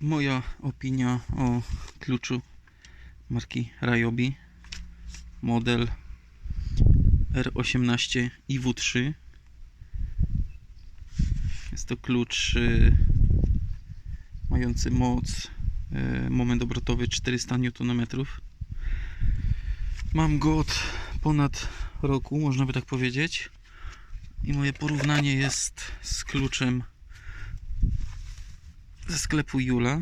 moja opinia o kluczu marki Ryobi. Model R18 IW3 jest to klucz y, mający moc y, moment obrotowy 400 Nm mam go od ponad roku można by tak powiedzieć. I moje porównanie jest z kluczem ze sklepu Jula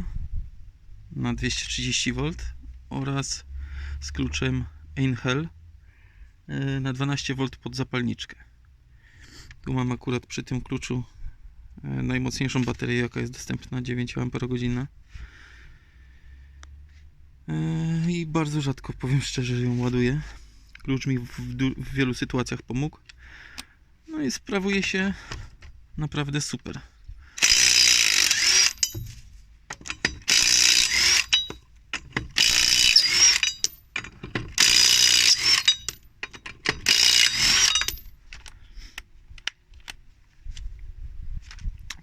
na 230V oraz z kluczem Einhell e, na 12V pod zapalniczkę. Tu mam akurat przy tym kluczu e, najmocniejszą baterię jaka jest dostępna 9 Ah E, i bardzo rzadko powiem szczerze, że ją ładuję. Klucz mi w, w wielu sytuacjach pomógł. No i sprawuje się naprawdę super.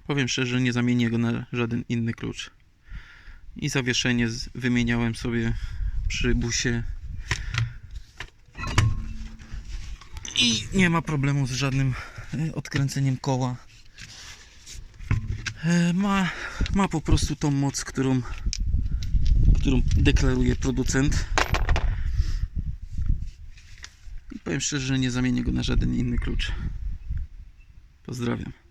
Powiem szczerze, nie zamienię go na żaden inny klucz. I zawieszenie wymieniałem sobie przy busie. I nie ma problemu z żadnym e, odkręceniem koła. E, Ma, ma po prostu tą moc, którą, którą deklaruje producent. I powiem szczerze, że nie zamienię go na żaden inny klucz. Pozdrawiam.